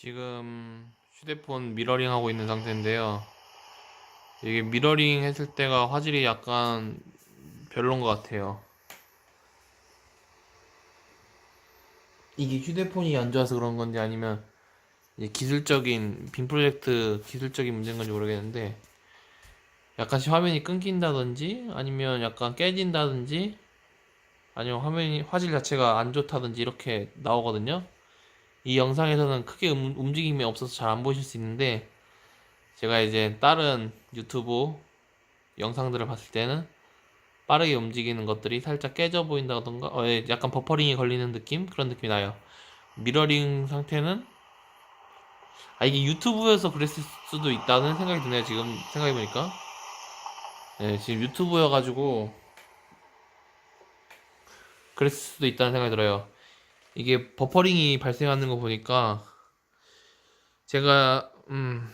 지금 휴대폰 미러링 하고 있는 상태인데요. 이게 미러링 했을 때가 화질이 약간 별론 것 같아요. 이게 휴대폰이 안 좋아서 그런 건지 아니면 기술적인 빔 프로젝트 기술적인 문제인 건지 모르겠는데 약간씩 화면이 끊긴다든지 아니면 약간 깨진다든지 아니면 화면이 화질 자체가 안 좋다든지 이렇게 나오거든요. 이 영상에서는 크게 음- 움직임이 없어서 잘 안 보실 수 있는데 제가 이제 다른 유튜브 영상들을 봤을 때는 빠르게 움직이는 것들이 살짝 깨져 보인다던가 어, 예, 약간 버퍼링이 걸리는 느낌 그런 느낌이 나요. 미러링 상태는 아 이게 유튜브여서 그랬을 수도 있다는 생각이 드네요. 지금 생각해 보니까 네, 지금 유튜브여가지고 그랬을 수도 있다는 생각이 들어요. 이게 버퍼링이 발생하는 거 보니까 제가 음